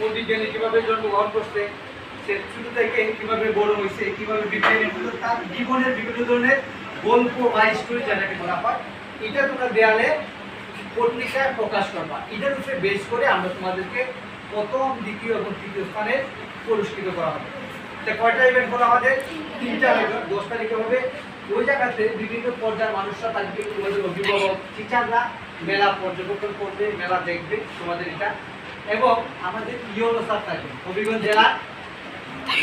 কোন বিজ্ঞানী কীভাবে জন্মগ্রহণ করছে সে ছোট থেকে কীভাবে বড় হয়েছে কীভাবে হলো, তার জীবনের বিভিন্ন ধরনের গল্প বা স্টোরি যেটাকে বলা হয় এটা তোমরা দেয়ালে পত্রিকায় প্রকাশ করবা। এটার উপরে বেস করে আমরা তোমাদেরকে প্রথম দ্বিতীয় এবং তৃতীয় স্থানে পুরস্কৃত করা হবে। তা কয়টা ইভেন্ট হলো আমাদের তিনটা ইভেন্ট দশ তারিখে হবে। ওই জায়গাতে বিভিন্ন পর্যায়ের মানুষরা থাকবে তোমাদের অভিভাবক টিচাররা মেলা পর্যবেক্ষণ করবে মেলা দেখবে তোমাদের এটা এবং আমাদের ইয়োনো স্যার থাকবে হবিগঞ্জ জেলা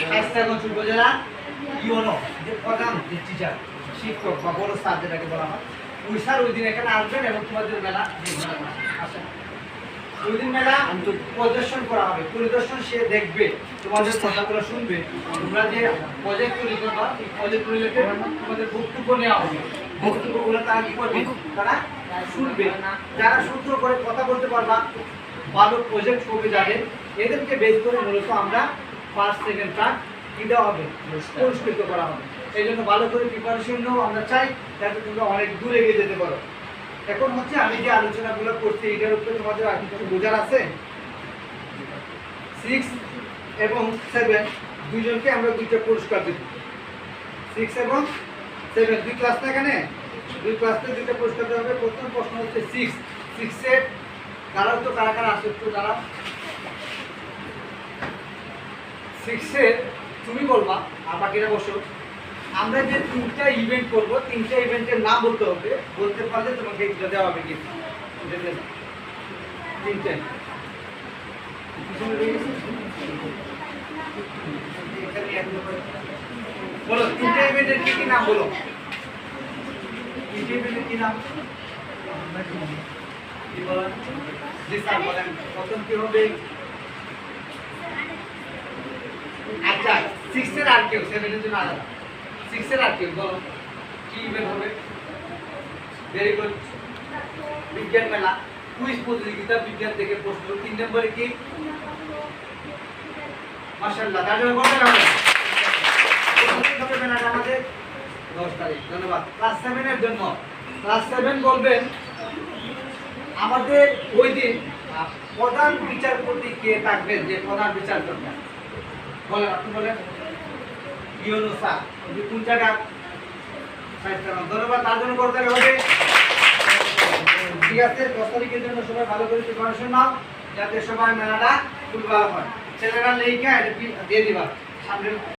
স্বাস্থ্যগঞ্জ উপজেলা ইয়োনো যে প্রধান যে টিচার শিক্ষক বা বড় স্যার যেটাকে বলা হয়, ওই স্যার ওই দিন এখানে আসবেন এবং তোমাদের মেলা আসেন। ওই মেলা প্রদর্শন করা হবে, পরিদর্শন সে দেখবে, তোমাদের কথাগুলো শুনবে, তোমরা যে প্রজেক্ট তৈরি করবা, এই প্রজেক্ট রিলেটেড তোমাদের বক্তব্য নেওয়া হবে। বক্তব্যগুলো তারা কি করবে? তারা শুনবে। যারা সুন্দর করে কথা বলতে পারবা ভালো প্রজেক্ট করবে যাদের এদেরকে বেস করে মূলত আমরা ফার্স্ট সেকেন্ড থার্ড কি দেওয়া হবে? পুরস্কৃত করা হবে। এই জন্য ভালো করে প্রিপারেশন নেও আমরা চাই যাতে তোমরা অনেক দূরে এগিয়ে যেতে পারো। এখন হচ্ছে আমি যে আলোচনাগুলো করছি এটার উপরে তোমাদের আর কিছু বোঝার আছে? সিক্স এবং সেভেন দুইজনকে আমরা দুইটা পুরস্কার দিব। সিক্স এবং সেভেন দুই ক্লাস না এখানে? দুই ক্লাসে দুইটা পুরস্কার দেওয়া হবে। প্রথম প্রশ্ন হচ্ছে সিক্স সিক্সের কারাও তো কারা কারা আসে একটু তারা সিক্সের তুমি বলবা, আর বাকিরা বসো। আমরা যে তিনটা ইভেন্ট করব, তিনটা ইভেন্টের নাম বলতে হবে। বলতে পারলে তোমাকে এটা দেওয়া হবে গিফট তিনটে। বলো, তিনটা ইভেন্টের কি কি নাম বলো? তিনটা ইভেন্টের কি নাম? আচ্ছা বিজ্ঞান মেলা। কুইজ প্রতিযোগিতা, বিজ্ঞান থেকে প্রশ্ন। তিন নম্বরে কি? মাশাআল্লাহ, তার জন্য করতে আমাদের। দশ তারিখ, ধন্যবাদ। ক্লাস সেভেনের জন্য। ক্লাস সেভেন বলবেন আমাদের ওই দিন প্রধান বিচারপতি কে থাকবেন যে প্রধান বিচারপতি? বলেন, আপনি বলেন। ধন্যবাদ, তার জন্য করতে হবে। ঠিক আছে, দশ তারিখের জন্য সবাই ভালো করে যাতে সবাই হয়। ছেলেরা লেখা দিয়ে সামনে